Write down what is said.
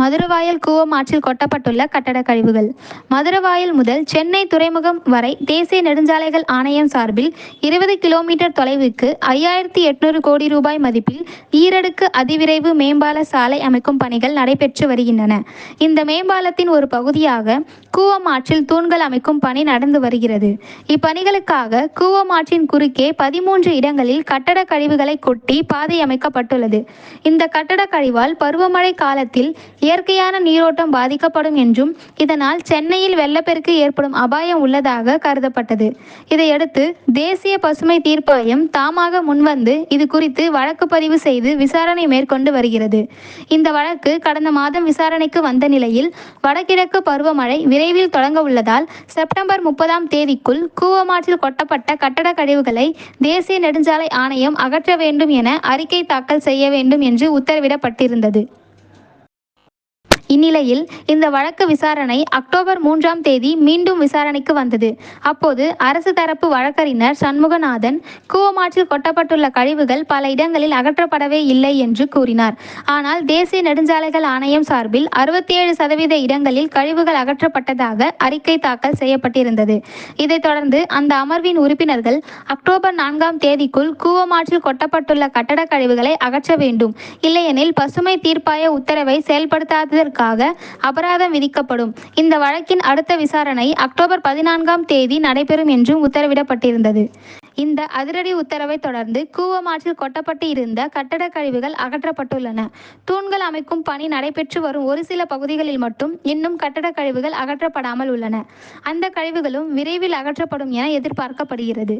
மதுரவாயல் கூவம் ஆற்றில் கொட்டப்பட்டுள்ள கட்டட கழிவுகள். மதுரவாயல் முதல் சென்னை துறைமுகம் வரை தேசிய நெடுஞ்சாலைகள் ஆணையம் சார்பில் இருபது கிலோமீட்டர் தொலைவுக்கு ஐயாயிரத்தி எட்நூறு கோடி ரூபாய் மதிப்பில் ஈரடுக்கு அதிவிரைவு மேம்பால சாலை அமைக்கும் பணிகள் நடைபெற்று வருகின்றன. இந்த மேம்பாலத்தின் ஒரு பகுதியாக கூவம் ஆற்றில் தூண்கள் அமைக்கும் பணி நடந்து வருகிறது. இப்பணிகளுக்காக கூவம் ஆற்றின் குறுக்கே பதிமூன்று இடங்களில் கட்டட கழிவுகளை கொட்டி பாதை அமைக்கப்பட்டுள்ளது. இந்த கட்டட கழிவால் பருவமழை காலத்தில் இயற்கையான நீரோட்டம் பாதிக்கப்படும் என்றும் இதனால் சென்னையில் வெள்ளப்பெருக்கு ஏற்படும் அபாயம் உள்ளதாக கருதப்பட்டது. இதையடுத்து தேசிய பசுமை தீர்ப்பாயம் தாமாக முன்வந்து இது குறித்து வழக்கு பதிவு செய்து விசாரணை மேற்கொண்டு வருகிறது. இந்த வழக்கு கடந்த மாதம் விசாரணைக்கு வந்த நிலையில் வடகிழக்கு பருவமழை விரைவில் தொடங்க உள்ளதால் செப்டம்பர் முப்பதாம் தேதிக்குள் கூவமாற்றில் கொட்டப்பட்ட கட்டட கழிவுகளை தேசிய நெடுஞ்சாலை ஆணையம் அகற்ற வேண்டும் என அறிக்கை தாக்கல் செய்ய வேண்டும் என்று உத்தரவிடப்பட்டிருந்தது. இந்நிலையில் இந்த வழக்கு விசாரணை அக்டோபர் மூன்றாம் தேதி மீண்டும் விசாரணைக்கு வந்தது. அப்போது அரசு தரப்பு வழக்கறிஞர் சண்முகநாதன் கூவமாற்றில் கொட்டப்பட்டுள்ள கழிவுகள் பல இடங்களில் அகற்றப்படவே இல்லை என்று கூறினார். ஆனால் தேசிய நெடுஞ்சாலைகள் ஆணையம் சார்பில் அறுபத்தி ஏழு சதவீத இடங்களில் கழிவுகள் அகற்றப்பட்டதாக அறிக்கை தாக்கல் செய்யப்பட்டிருந்தது. இதைத் தொடர்ந்து அந்த அமர்வின் உறுப்பினர்கள் அக்டோபர் நான்காம் தேதிக்குள் கூவமாற்றில் கொட்டப்பட்டுள்ள கட்டட கழிவுகளை அகற்ற வேண்டும். இல்லையெனில் பசுமை தீர்ப்பாய உத்தரவை செயல்படுத்தாததற்கு செயல்படுத்தாததற்காக அபராதம் விதிக்கப்படும். இந்த வழக்கின் அடுத்த விசாரணை அக்டோபர் பதினான்காம் தேதி நடைபெறும் என்றும் உத்தரவிடப்பட்டிருந்தது. இந்த அதிரடி உத்தரவை தொடர்ந்து கூவமாற்றில் கொட்டப்பட்டு இருந்த கட்டட கழிவுகள் அகற்றப்பட்டுள்ளன. தூண்கள் அமைக்கும் பணி நடைபெற்று வரும் ஒரு சில பகுதிகளில் மட்டும் இன்னும் கட்டட கழிவுகள் அகற்றப்படாமல் உள்ளன. அந்த கழிவுகளும் விரைவில் அகற்றப்படும் என எதிர்பார்க்கப்படுகிறது.